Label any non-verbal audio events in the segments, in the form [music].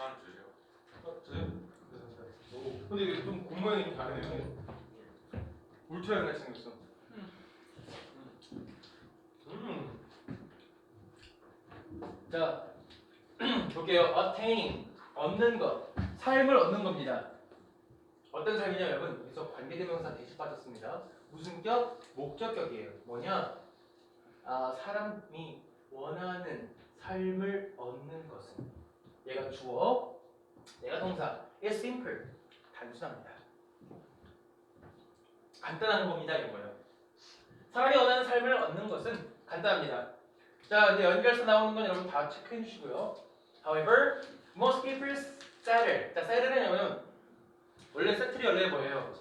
하나 주세요. 어, 저요? 네, 오, 근데 이게 좀좀 다르네요. 울트라랑 같이 생겼어. 음. 자, [clears throat] 볼게요. attaining, 얻는 것, 삶을 얻는 겁니다. 어떤 삶이냐, 여러분? 여기서 관계대명사 대시 빠졌습니다. 무슨 격? 목적격이에요. 뭐냐? 아, 사람이 원하는 삶을 얻는 것은 얘가 주어, 내가 동사. It's simple. 단순합니다. 간단한 겁니다. 이런 거예요. 사람이 원하는 삶을 얻는 것은 간단합니다. 자, 근데 연결해서 나오는 건 여러분 다 체크해 주시고요. However, most people settle. 자, settle은 뭐냐면 원래 세틀이 원래 뭐예요?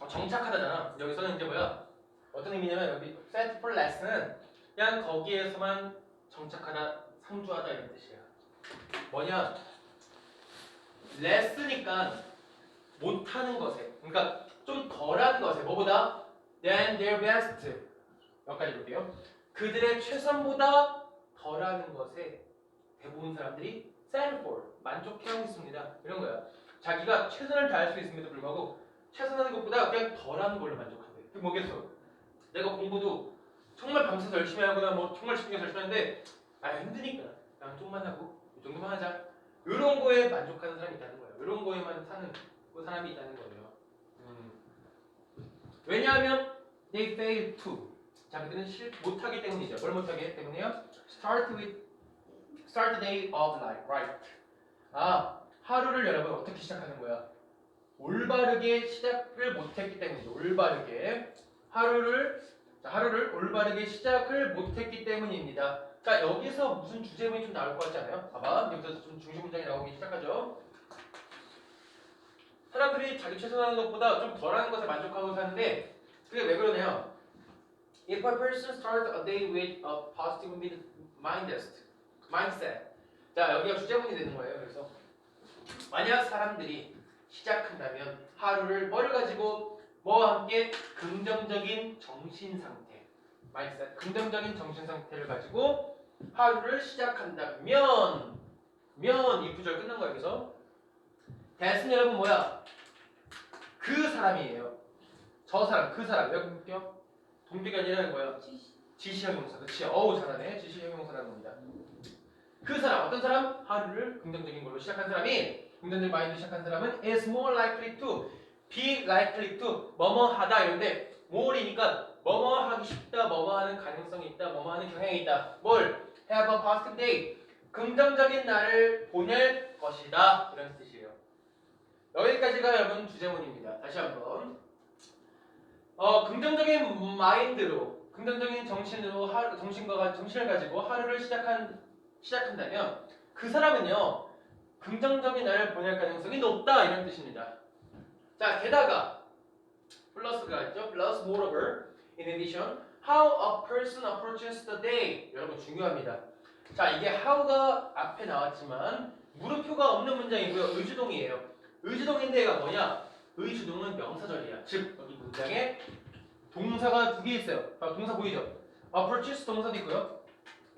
어, 정착하다잖아. 여기서는 이제 뭐야? 어떤 의미냐면 여기 set for less는 그냥 거기에서만 정착하다, 상주하다 이런 뜻이야. 뭐냐? less니까 못하는 것에, 그러니까 좀 덜한 것에, 뭐보다 than their best. 여기까지 볼게요. 그들의 최선보다 덜하는 것에 대부분 사람들이 settle for, 만족해하고 있습니다. 이런 거야. 자기가 최선을 다할 수 있음에도 불구하고 최선하는 것보다 그냥 덜한 걸로 만족한대. 그게 뭐겠어? 내가 공부도 정말 밤새서 열심히 하거나 뭐 정말 집중해서 열심히 하는데 아 힘드니까 그냥 좀만 하고 이 정도만 하자. 이런 거에 만족하는 사람이 있다는 거예요. 이런 거에만 사는 그 사람이 있다는 거예요. 음. 왜냐하면 they fail to 자기들은 실 못하기 때문이죠. 뭘 못하기 때문에요? Start with start the day of life right. 아 하루를 여러분 어떻게 시작하는 거야? 올바르게 시작을 못했기 때문이죠. 올바르게 하루를 자, 하루를 올바르게 시작을 못했기 때문입니다. 자 여기서 무슨 주제문이 좀 나올 것 같지 않아요? 봐봐 여기서 좀 중심 문장이 나오기 시작하죠. 사람들이 자기 최선하는 것보다 좀 덜하는 것에 만족하고 사는데 그게 왜 그러냐요? If a person starts a day with a positive mindset, mindset. 자 여기가 주제문이 되는 거예요. 그래서 만약 사람들이 시작한다면 하루를 뭘 가지고 뭐와 함께 긍정적인 정신 상태, mindset, 긍정적인 정신 상태를 가지고 하루를 시작한다면 면 이 구절 끝난 거예요. 여기서 대신 여러분 뭐야? 그 사람이에요. 저 사람, 그 사람. 왜 볼게요? 동비가 아니라 뭐야? 지시형용사. 그치? 어우 잘하네. 지시형용사라는 겁니다. 그 사람, 어떤 사람? 하루를 긍정적인 걸로 시작한 사람이 긍정적인 마인드 시작한 사람은 is more likely to be likely to 뭐뭐 하다 이런데 more이니까 뭐뭐 하기 쉽다, 뭐뭐 하는 가능성이 있다, 뭐뭐 하는 경향이 있다. 뭘? have a positive day. 긍정적인 날을 보낼 것이다. 이런 뜻이에요. 여기까지가 여러분 주제문입니다. 다시 한번. 어, 긍정적인 마인드로, 긍정적인 정신으로 하루, 정신과 가- 정신을 가지고 하루를 시작한 시작한다면 그 사람은요 긍정적인 날을 보낼 가능성이 높다 이런 뜻입니다. 자 게다가 플러스가 있죠. 플러스 moreover in addition how a person approaches the day 여러분 중요합니다. 자 이게 how가 앞에 나왔지만 물음표가 없는 문장이고요. 의주동이에요. 의주동인데 얘가 뭐냐? 의주동은 명사절이야. 즉 여기 문장에 동사가 두 개 있어요. 아, 동사 보이죠? approaches 동사도 있고요.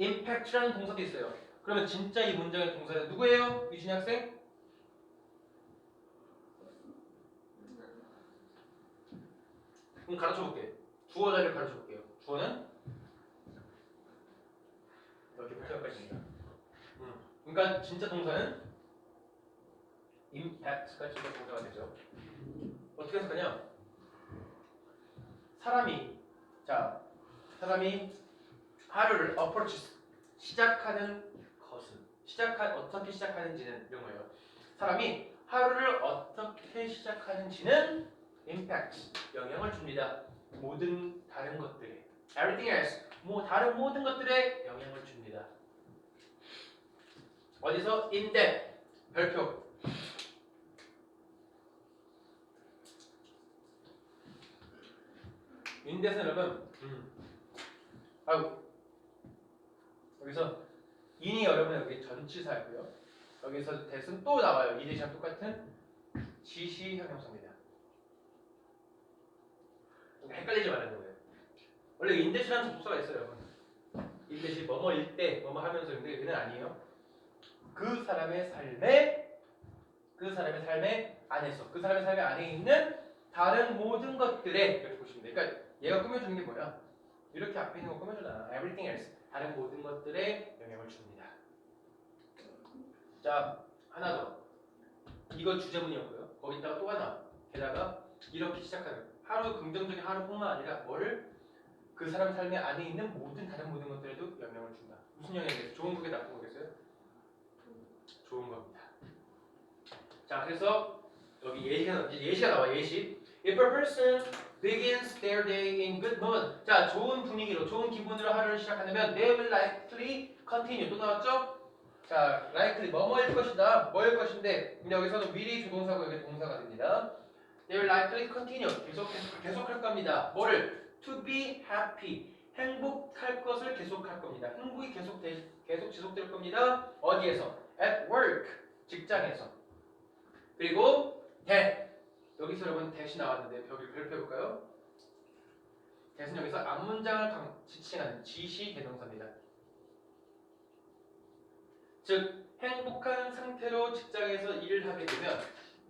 impact라는 동사도 있어요. 그러면 진짜 이 문장의 동사는 누구예요? 유진이 학생? 그럼 가르쳐 볼게. 주어 자리를 가르쳐 볼게요. 주어는 이렇게 여기까지입니다. 음. 그러니까 진짜 동사는 impact가 진짜 동사가 되죠. 어떻게 해석하냐? 사람이 자 사람이 하루를 approach 시작하는 것은 시작한 어떻게 시작하는지는 이런 거예요. 사람이 하루를 어떻게 시작하는지는 impact 영향을 줍니다. 모든 다른 것들에 everything else 뭐 다른 모든 것들에 영향을 줍니다. 어디서 인데 별표 인데는 여러분 음. 아이고 여기서 인이 여러분 여기 전치사고요. 여기서 대은 또 나와요. 이 대시랑 똑같은 지시 형용사입니다. 그러니까 헷갈리지 말라는 거예요. 원래 인대시라는 접수가 있어요. 인대시 뭐뭐일 때 뭐뭐 하면서 근데 얘는 아니에요. 그 사람의 삶에 그 사람의 삶의 안에서 그 사람의 삶의 안에 있는 다른 모든 것들에 이렇게 보시면 돼요. 그러니까 얘가 꾸며주는 게 뭐야? 이렇게 앞에 있는 거 꾸며주잖아. Everything else 다른 모든 것들에 영향을 줍니다. 자 하나 더 이거 주제문이었고요. 거기다가 또 하나 게다가 이렇게 시작하는 하루 긍정적인 하루뿐만 아니라 뭐를 그 사람 삶의 안에 있는 모든 다른 모든 것들에도 영향을 준다. 무슨 영향이겠어요? 좋은 거겠 나쁜 거겠어요? 좋은 겁니다. 자, 그래서 여기 예시가 예시가 나와 예시. If a person begins their day in good mood, 자 좋은 분위기로 좋은 기분으로 하루를 시작한다면 they will likely continue. 또 나왔죠? 자, likely 뭐뭐일 것이다, 뭐일 것인데, 근데 여기서는 미리 조동사고 여기 동사가 됩니다. They will likely continue. 계속 계속 계속할 겁니다. 뭐를? To be happy. 행복할 것을 계속할 겁니다. 행복이 계속 되, 계속 지속될 겁니다. 어디에서? At work. 직장에서. 그리고 that. 여기서 여러분 대시 나왔는데 여기 별표해 볼까요? 대신 여기서 앞문장을 강- 지칭하는 지시 대명사입니다. 즉 행복한 상태로 직장에서 일을 하게 되면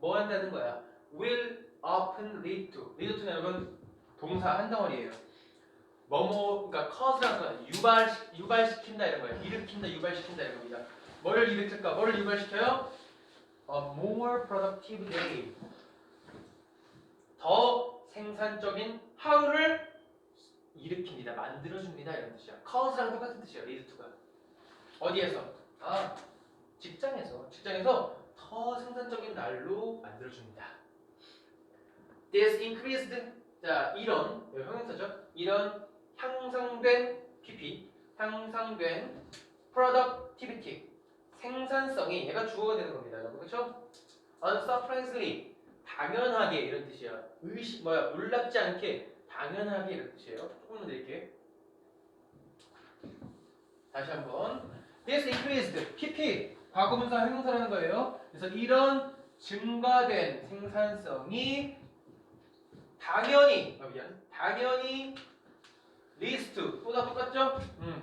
뭐 한다는 거야? will often lead to. lead to는 여러분 동사 한 덩어리예요. 뭐뭐 그러니까 cause라는 건 유발 유발시킨다 이런 거예요. 일으킨다, 유발시킨다 이런 겁니다. 뭐를 일으킬까? 뭐를 유발시켜요? A more productive day. 더 생산적인 하루를 일으킵니다. 만들어줍니다. 이런 뜻이야. cause랑 똑같은 뜻이에요. lead to가. 어디에서? 아, 직장에서. 직장에서 더 생산적인 날로 만들어줍니다. This increased 자 이런 형용사죠. 이런 향상된 PP, 향상된 productivity 생산성이 얘가 주어가 되는 겁니다. 여러분 그렇죠? Unsurprisingly 당연하게 이런 뜻이야. 의식 뭐야 놀랍지 않게 당연하게 이런 뜻이에요. 조금만 드릴게. 다시 한번. This increased PP 과거분사 형용사라는 거예요. 그래서 이런 증가된 생산성이 당연히 아, 당연히 leads to 또다 똑같죠? 음.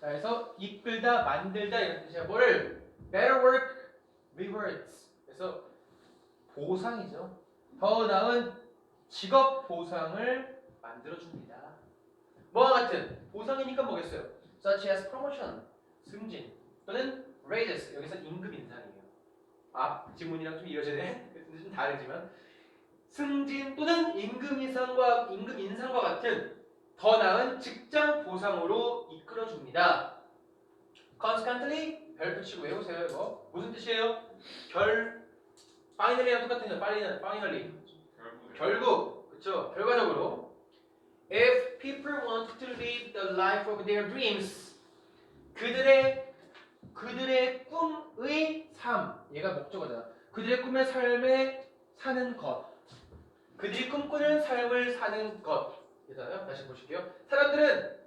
자, 그래서 이끌다 만들다 이런 뜻이야. 뭐를 better work rewards. 그래서 보상이죠. 더 나은 직업 보상을 만들어 줍니다. 뭐와 같은 보상이니까 뭐겠어요? such as promotion 승진 또는 raises 여기서 임금 인상이에요. 앞 지문이랑 좀 이어지네. 좀 [laughs] 다르지만 승진 또는 임금 인상과 임금 인상과 같은 더 나은 직장 보상으로 이끌어 줍니다. consequently 별표 치고 외우세요 이거. 무슨 뜻이에요? 결 파이널이랑 똑같은 거 파이널 파이널리 결국. 그렇죠 결과적으로 if people want to live the life of their dreams 그들의 그들의 꿈의 삶. 얘가 목적어잖아. 그들의 꿈의 삶에 사는 것 그들이 꿈꾸는 삶을 사는 것 있잖아요 다시 보실게요 사람들은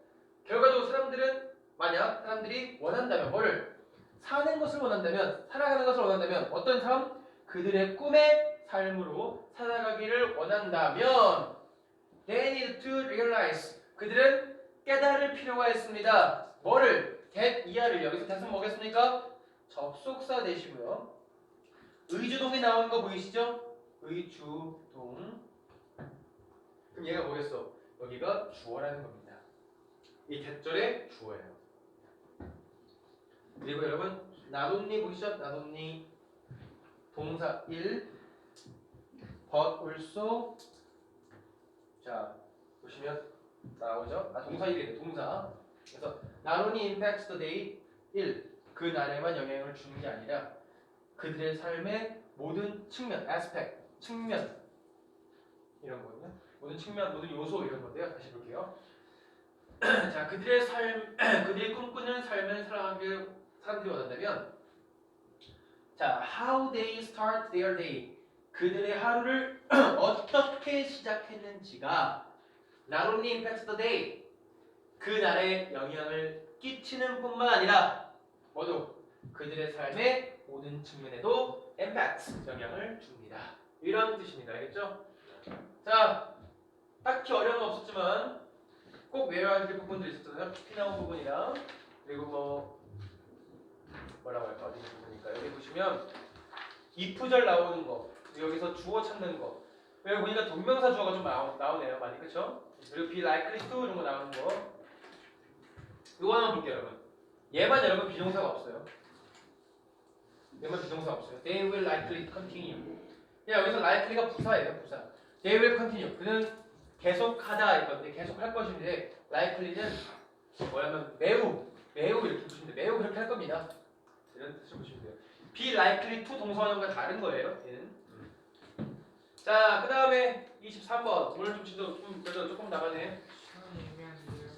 결과적으로 사람들은 만약 사람들이 원한다면 뭐를 사는 것을 원한다면 살아가는 것을 원한다면 어떤 삶 그들의 꿈의 삶으로 살아가기를 원한다면 they need to realize 그들은 깨달을 필요가 있습니다. 뭐를 get 이하를 여기서 대신 뭐겠습니까? 접속사 되시고요. 의주동이 나온 거 보이시죠? 의주동. 그럼 얘가 뭐겠어? 여기가 주어라는 겁니다. 이 대절의 주어예요. 그리고 여러분 나돈니 보이시죠? 나돈니 동사 1 but also 자 보시면 나오죠? 아 동사 1이네 동사 그래서 only impacts the day 1 그 날에만 영향을 주는 게 아니라 그들의 삶의 모든 측면 aspect 측면 이런 거거든요 모든 측면 모든 요소 이런 건데요 다시 볼게요 [clears throat] 자 그들의 삶 [clears throat] 그들이 꿈꾸는 삶을 살아가길 사람들이 원한다면 자, how they start their day. 그들의 하루를 [clears throat] 어떻게 시작했는지가 not only impacts the day. 그 날에 영향을 끼치는 뿐만 아니라 모두 그들의 삶의 모든 측면에도 impacts 영향을 줍니다. 이런 뜻입니다. 알겠죠? 자, 딱히 어려운 건 없었지만 꼭 외워야 될 부분도 있었잖아요. 피 나온 부분이랑 그리고 뭐 뭐라고 할까 어디 부분이 있습니까? 여기 보시면 이프절 나오는 거, 여기서 주어 찾는 거. 여기 보니까 동명사 주어가 좀 나오, 나오네요, 많이 그렇죠? 그리고 be likely to 이런 거 나오는 거. 이거 한번 볼게요, 여러분. 얘만 여러분 비동사가 없어요. 얘만 비동사가 없어요. They will likely continue. 야 여기서 likely가 부사예요, 부사. They will continue. 그는 계속하다 이건데 계속할 것인데 likely는 뭐냐면 매우 매우 이렇게 보시면 돼요. 매우 그렇게 할 겁니다. 이런 뜻을 보시면 돼요. be likely to 동사원과 다른 거예요. 얘는. 자, 그 다음에 23번. 오늘 좀 진도 좀 그래도 조금 나가네. 시간이 애매한데요.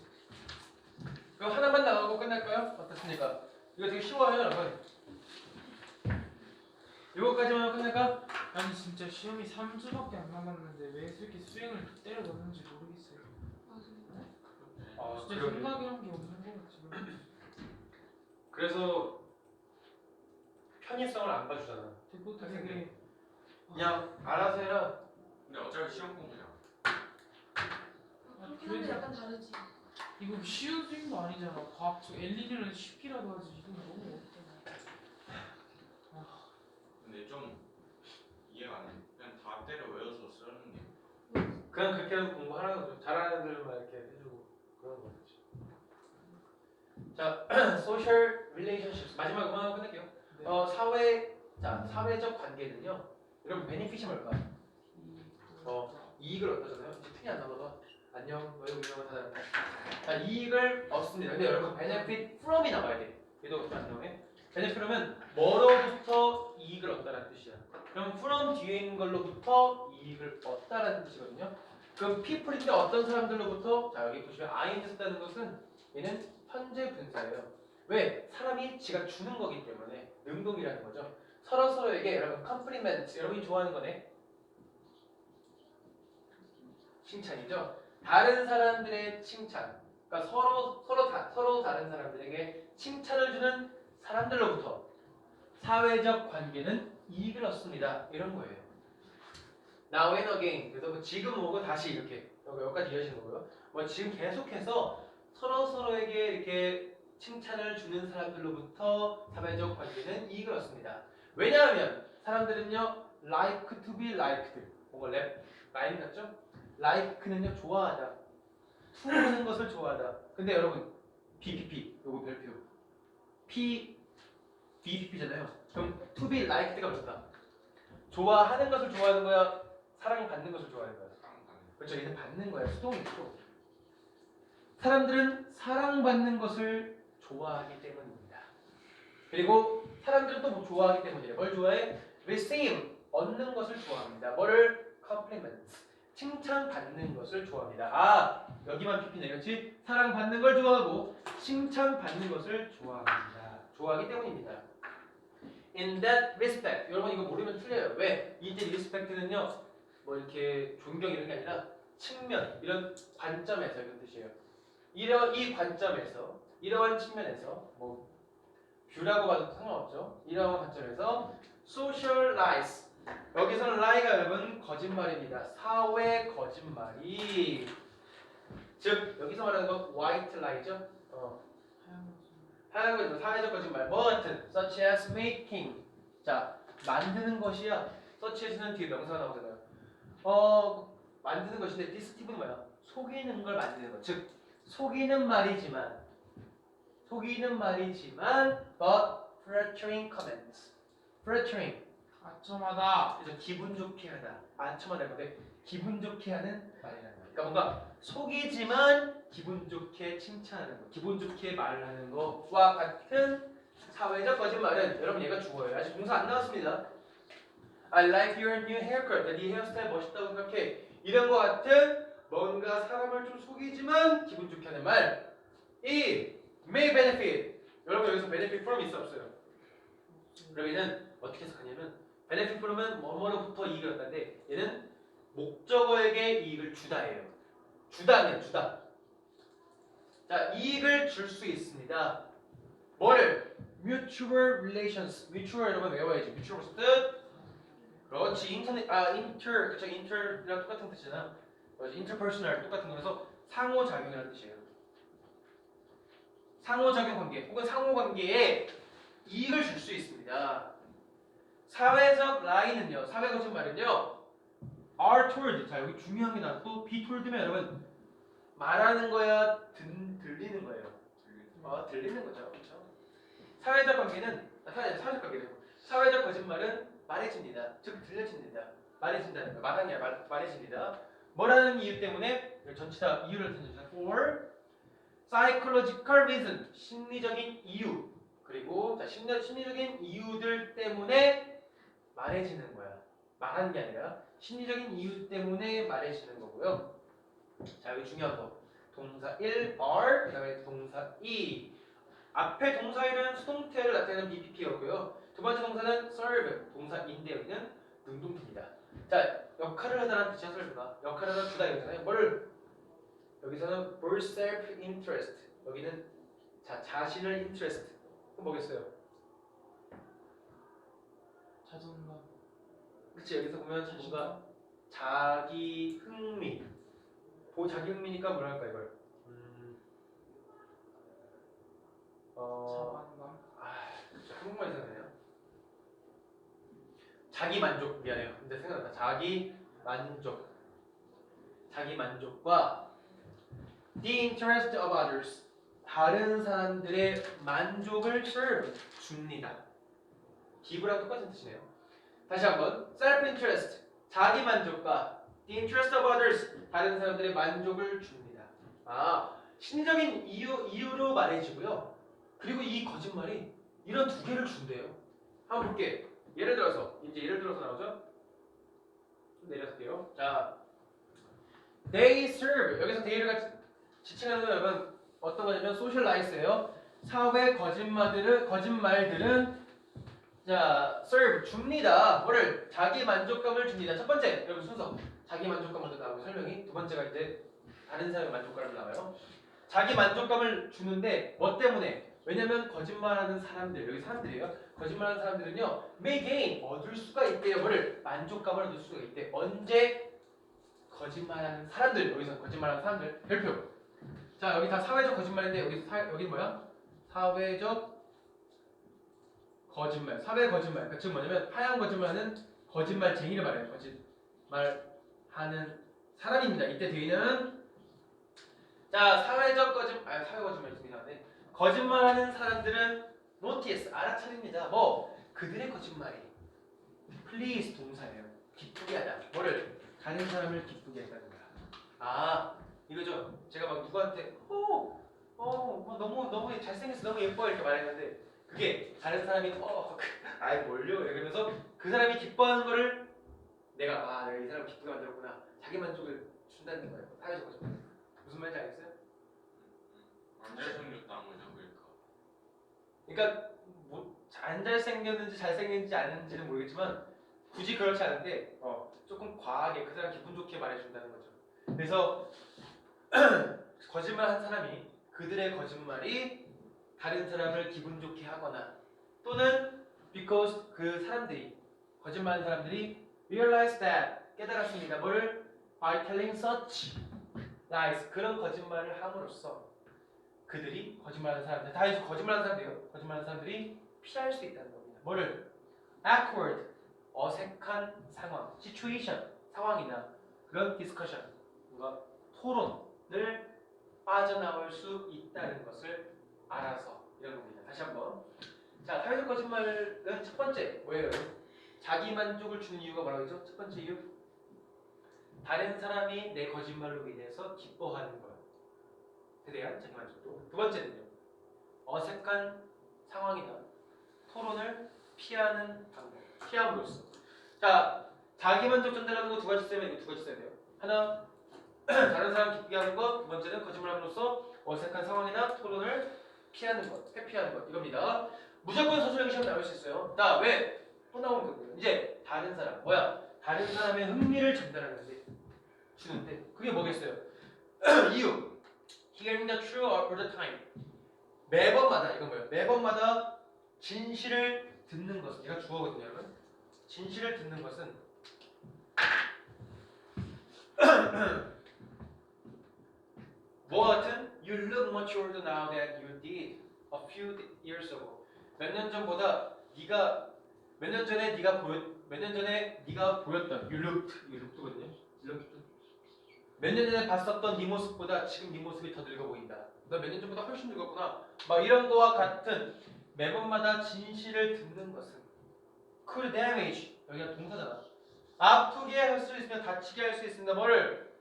그럼 하나만 나가고 끝날까요? 어떻습니까? 이거 되게 쉬워요, 여러분. 이거까지만 끝낼까? 아니 진짜 시험이 3주밖에 안 남았는데 왜 이렇게 수행을 때려 넣는지 모르겠어요. 아, 진짜 그러게요. 생각이란 게 없는 거 같아요. 그래서 편의성을 안 봐주잖아. 그것도. 되게 그냥 알아서 해라. 근데 어차피 시험 공부냐? 그렇긴 한데 약간 다르지. 이거 쉬운 수행도 아니잖아. 과학적 엘리니는 쉽기라도 하지 이건 너무 어렵잖아. 근데 좀 이해가 안 돼. 그냥 다 때려 외워서 쓰는 게. 그냥 그렇게 해서 공부하라는 거죠. 잘하는 애들만 이렇게 해주고 그런 거지. 자, [clears throat] social relationships 마지막 그만 끝낼게요. 네. 어, 사회 자 사회적 관계는요. 여러분 베니핏이 뭘까? 어. 이익을 얻잖아요. 이제 튼이 안 나와봐. 안녕, 너희 운명은 사람. 자, 이익을 얻습니다. 근데 여러분, benefit from이 나와야 돼. 얘도 안나 from은 뭐로부터 이익을 얻다라는 뜻이야. 그럼 from 뒤에 있는 걸로부터 이익을 얻다라는 뜻이거든요. 그럼 people인데 어떤 사람들로부터? 자, 여기 보시면 ING 쓴다는 것은 얘는 현재 분사예요. 왜? 사람이 지가 주는 거기 때문에 능동이라는 거죠. 서로 서로에게 여러분 compliment 여러분이 좋아하는 거네. 칭찬이죠. 다른 사람들의 칭찬. 그러니까 서로 서로 다, 서로 다른 사람들에게 칭찬을 주는 사람들로부터 사회적 관계는 이익을 얻습니다. 이런 거예요. Now and again. 그래서 뭐 지금 오고 다시 이렇게 여기- 여기까지 이어지는 거고요. 뭐 지금 계속해서 서로 서로에게 이렇게 칭찬을 주는 사람들로부터 사회적 관계는 이익을 얻습니다. 왜냐하면 사람들은요 like to be liked 뭔가 랩 라인 같죠? like는요 좋아하다 투하는 것을 좋아하다 근데 여러분 BPP 요거 별표 P BPP잖아요. 그럼 to be liked가 뭐다? 좋아하는 것을 좋아하는 거야? 사랑받는 것을 좋아하는 거야. 그렇죠. 얘는 받는 거야. 수동이고. 사람들은 사랑받는 것을 좋아하기 때문입니다. 그리고 사람들은 또 뭐 좋아하기 때문이에요. 뭘 좋아해? receive 얻는 것을 좋아합니다. 뭐를? compliment 칭찬받는 것을 좋아합니다. 아 여기만 PP네. 그렇지? 사랑받는 걸 좋아하고 칭찬받는 것을 좋아합니다. 좋아하기 때문입니다 in that respect 여러분 이거 모르면 틀려요 왜? 이제 respect는요 뭐 이렇게 존경 이런 게 아니라 측면 이런 관점에서 이런 뜻이에요. 이러 이 관점에서 이러한 측면에서 뭐 뷰라고 봐도 상관없죠. 이러한 관점에서 socialize 여기서는 lie가 여러분 거짓말입니다. 사회 거짓말이 즉 여기서 말하는 건 white lie죠. 어, 하얀 거짓말, 사회적 거짓말. 뭐 같은 such as making 자 만드는 것이야. such as는 뒤에 명사가 나오잖아요. 어 만드는 것인데 디스티브는 뭐야? 속이는 걸 만드는 것. 즉 속이는 말이지만 속이는 말이지만 but flattering comments. flattering 아첨하다. 그래서 기분 좋게 하다. 안쳐만 건데 기분 좋게 하는 말이라는 거야. 그러니까 뭔가 속이지만 기분 좋게 칭찬하는 거, 기분 좋게 말을 하는 것과 같은 사회적 거짓말은 여러분 얘가 주어예요. 아직 동사 안 나왔습니다. I like your new haircut. 네 헤어스타일 멋있다고 생각해. 이런 거 같은 뭔가 사람을 좀 속이지만 기분 좋게 하는 말. 이 may benefit. 여러분 여기서 benefit from 있어 없어요? 얘는 어떻게 해석하냐면 benefit from은 뭐뭐로부터 이익을 얻는데 얘는 목적어에게 이익을 주다예요. 주다는 주다. 자 이익을 줄 수 있습니다. 뭐를? mutual relations. mutual 여러분 외워야지. mutual 뜻? 그렇지 인터넷 아 인터 그쵸 인터랑 똑같은 뜻이잖아. 그렇지 interpersonal 똑같은 거라서 상호작용이라는 뜻이에요. 상호작용 관계 혹은 상호관계에 이익을 줄 수 있습니다. 사회적 라인은요, 사회 거짓말은요, are told. 자 여기 중요한 게 나왔고 be told면 여러분 말하는 거야, 들, 들리는 거예요. 어, 들리는 거죠, 그렇죠? 사회적 관계는 아, 사회, 사회적 관계는 사회적 거짓말은 말해집니다. 즉 들려집니다. 말해진다는 거, 아니라 말, 말해집니다. 뭐라는 이유 때문에 전체 다 이유를 찾습니다. For psychological reason, 심리적인 이유. 그리고 자 심리, 심리적인 이유들 때문에 말해지는 거야. 말하는 게 아니라 심리적인 이유 때문에 말해지는 거고요. 자 여기 중요한 거. 동사 1 are 그다음에 동사 2 앞에 동사 1은 수동태를 나타내는 BPP였고요. 두 번째 동사는 serve 동사 인데 여기는 능동태입니다. 자 역할을 하다는 뜻이야 serve가 역할을 하다 주다 이거잖아요. 뭘 여기서는 for self interest 여기는 자 자신을 interest 그럼 뭐겠어요? 자존감. 그치 여기서 보면 뭔가 자기 흥미 보 뭐라 할까 이걸 음, 어 자만감. 아, 진짜 한국말 생각나네요. 자기 만족 미안해요. 근데 생각나. 자기 만족. 자기 만족과 the interest of others. 다른 사람들의 만족을 serve 줍니다. 기부랑 똑같은 뜻이네요. 다시 한번 self interest 자기 만족과 the interest of others 다른 사람들의 만족을 줍니다. 아 심리적인 이유 이유로 말해지고요. 그리고 이 거짓말이 이런 두 개를 준대요. 한번 볼게. 예를 들어서 이제 예를 들어서 나오죠. 좀 내려갈게요. 자, they serve 여기서 they를 지칭하는 건 여러분 어떤 거냐면 socialize예요. 사회 거짓말들은 거짓말들은 자 serve 줍니다. 뭐를 자기 만족감을 줍니다. 첫 번째 여러분 순서 자기 만족감을 나오고 설명이 두 번째가 이제 다른 사람의 만족감을 나와요. 자기 만족감을 주는데 뭐 때문에? 왜냐면 거짓말하는 사람들 여기 사람들이에요. 거짓말하는 사람들은요 gain 얻을 수가 있대요. 뭐를 만족감을 얻을 수가 있대. 언제 거짓말하는 사람들 여기서 거짓말하는 사람들 별표. 자 여기 다 사회적 거짓말인데 여기 사 여기 뭐야? 사회적 거짓말, 사회 거짓말. 그러니까 즉 뭐냐면 하얀 거짓말하는 거짓말쟁이를 말해요. 거짓말 하는 사람입니다. 이때 뒤에는 자 사회적 거짓, 아 사회 거짓말 있습니다. 네. 거짓말하는 사람들은 notice 알아차립니다. 뭐 그들의 거짓말이 please 동사예요. 기쁘게 하다. 뭐를 다른 사람을 기쁘게 한다는 거야. 아 이거죠. 제가 막 누구한테 어, 어, 뭐 너무 너무 잘생겼어, 너무 예뻐 이렇게 말했는데 그게 다른 사람이 어, 아이 뭘요? 이러면서 그 사람이 기뻐하는 거를 내가 아 내가 이 사람 기쁘게 만들었구나. 자기 만족을 준다는 거예요. 사회적 거짓말. 무슨 말인지 알겠어요? 안 잘생겼다는 거죠 그러니까 그러니까 뭐안 잘생겼는지 잘생겼는지 아는지는 모르겠지만 굳이 그렇지 않은데 어, 조금 과하게 그 사람 기분 좋게 말해준다는 거죠. 그래서 [clears throat] 거짓말 한 사람이 그들의 거짓말이 다른 사람을 기분 좋게 하거나 또는 because 그 사람들이 거짓말하는 사람들이 realize that 깨달았습니다. 뭘 by telling such lies 그런 거짓말을 함으로써 그들이 거짓말하는 사람들 다 해서 거짓말하는 사람들이요. 거짓말하는 사람들이 피할 수 있다는 겁니다. 뭐를 awkward 어색한 상황, situation 상황이나 그런 discussion 뭔가 토론을 빠져나올 수 있다는 것을 알아서 이런 겁니다. 다시 한번 자 사회적 거짓말은 첫 번째 뭐예요? 자기 만족을 주는 이유가 뭐라고 했죠? 첫 번째 이유 다른 사람이 내 거짓말로 인해서 기뻐하는 거예요. 대한 자기 만족도. 두 번째는요. 어색한 상황이나 토론을 피하는 방법. 피함으로써. 자, 자기 만족 전달하는 거 두 가지 쓰면 이거 두 가지 써야 돼요. 하나, [clears throat] 다른 사람 기쁘게 하는 것. 두 번째는 거짓말함으로써 어색한 상황이나 토론을 피하는 것, 회피하는 것 이겁니다. 무조건 서술형 시험 나올 수 있어요. 자, 왜? 또 나오는 거고요. 이제 다른 사람, 뭐야? 다른 사람의 흥미를 전달하는데 주는데 그게 뭐겠어요? [clears throat] 이유. Hearing the truth all the time. 매번마다 이건 뭐예요? 매번마다 진실을 듣는 것은 얘가 주어거든요, 여러분. 진실을 듣는 것은 [clears throat] 뭐와 같은 You look much older now than you did a few years ago. 몇 년 전보다 네가 몇 년 전에 네가 보였 몇 년 전에 네가 보였던 you looked거든요. looked 몇년 전에 봤었던 네 모습보다 지금 네 모습이 더 늙어 보인다. 너 몇 년 전보다 훨씬 늙었구나. 막 이런 거와 같은 매번마다 진실을 듣는 것은 could damage 여기가 동사잖아. 아프게 할 수 있으면 다치게 할 수 있습니다. 뭐를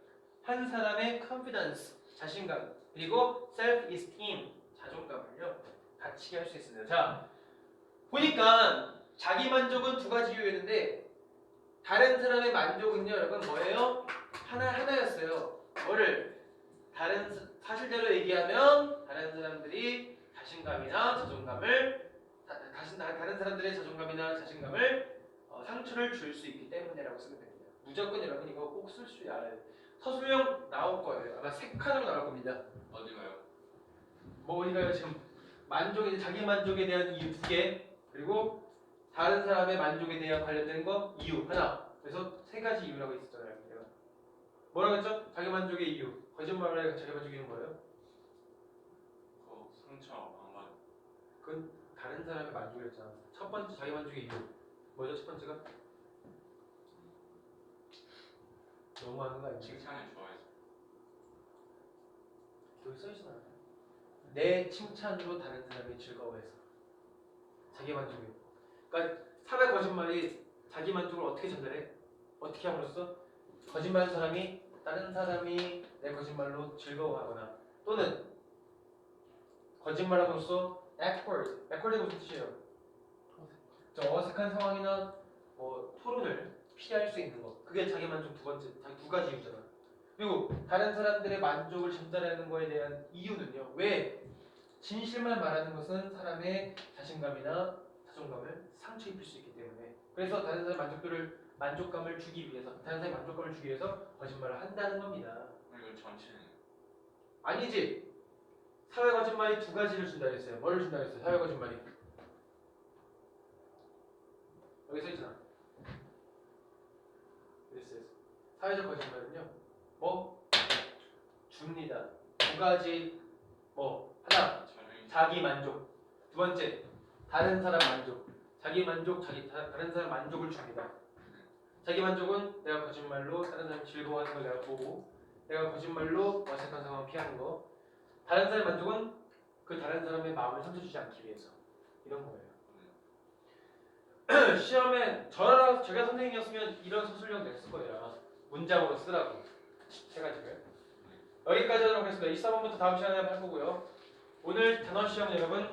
한 사람의 confidence 자신감 그리고 self-esteem 자존감을요 다치게 할 수 있습니다. 자 보니까 자기 만족은 두 가지 이유였는데 다른 사람의 만족은요 여러분 뭐예요? 하나 하나였어요. 뭐를 다른 사- 사실대로 얘기하면 다른 사람들이 자신감이나 자존감을 다, 다시 다- 다른 사람들의 자존감이나 자신감을 어, 상처를 줄 수 있기 때문에라고 쓰면 됩니다. 무조건 여러분 이거 꼭쓸줄 알아야 돼요. 서술형 나올 거예요. 아마 세 칸으로 나올 겁니다. 어디가요? 뭐 어디가요 지금 만족에 자기 만족에 대한 이유 두 개 그리고 다른 사람의 만족에 대한 관련된 거 이유 하나 그래서 세 가지 이유라고 있었잖아요 내가 뭐라고 했죠? 자기 만족의 이유 거짓말을 해 자기 만족의 이유는 뭐예요? 그 상처 안 받. 그건 다른 사람의 만족이었잖아 첫 번째 자기 만족의 이유 뭐죠 첫 번째가? 너무 하는 거 아니지? 칭찬을 좋아해서. 여기 써있잖아요 내 칭찬으로 다른 사람이 즐거워해서 자기 만족이 그러니까 사회 거짓말이 자기 만족을 어떻게 전달해? 어떻게 함으로써? 거짓말하는 사람이 다른 사람이 내 거짓말로 즐거워하거나 또는 거짓말함으로써 awkward, awkward이 무슨 뜻이에요? 저 어색한 상황이나 뭐 토론을 피할 수 있는 거. 그게 자기 만족 두 번째 두 가지 이유잖아. 그리고 다른 사람들의 만족을 전달하는 거에 대한 이유는요. 왜? 진실만 말하는 것은 사람의 자신감이나 자존감을 상처 입힐 수 있기 때문에 그래서 다른 사람의 만족도를 만족감을 주기 위해서 다른 사람의 만족감을 주기 위해서 거짓말을 한다는 겁니다. 그리고 전체는 아니지 사회 거짓말이 두 가지를 준다 했어요. 뭘 준다 했어요? 사회 거짓말이 여기 써 있잖아. 그랬어요. 사회적 거짓말은요 뭐 줍니다. 두 가지 뭐 하나. 자기 만족. 두 번째, 다른 사람 만족. 자기 만족, 자기 다, 다른 사람 만족을 줍니다. 자기 만족은 내가 거짓말로 다른 사람이 즐거워하는 걸 내가 보고 내가 거짓말로 어색한 상황을 피하는 거. 다른 사람의 만족은 그 다른 사람의 마음을 상처 주지 않기 위해서 이런 거예요. [clears throat] 시험에 저랑 제가 선생님이었으면 이런 서술형 냈을 거예요. 문장으로 쓰라고 세 가지를. 여기까지 하도록 하겠습니다. 24번부터 다음 시간에 할 거고요. 오늘 단어 시험 여러분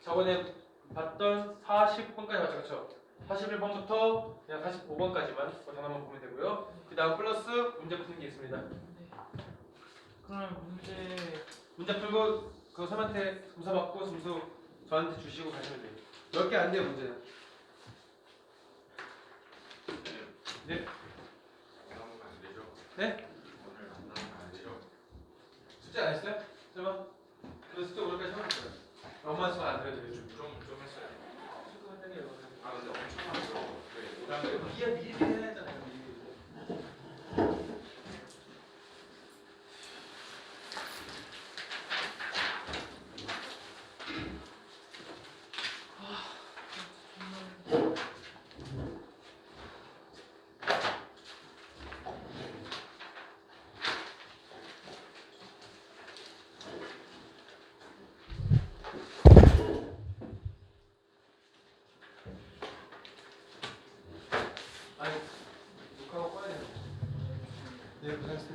저번에 봤던 40번까지 봤죠 그렇죠? 41번부터 그냥 45번까지만 그 단어만 보면 되고요 그 다음 플러스 문제 푸는 게 있습니다 네. 그럼 문제 문제 풀고 그 선한테 점수 받고 점수 저한테 주시고 가시면 돼요 몇 개 안 돼요 문제는 네. 네? 숙제 안 했어요? 설마? 그 숙제 오늘까지 하면 돼요 엄마 수안 드려도 요즘 좀, 좀 했어요. 숙제 한다는 게 아 근데 엄청 많죠. 왜? 아,